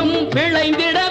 மரம் விளைந்திட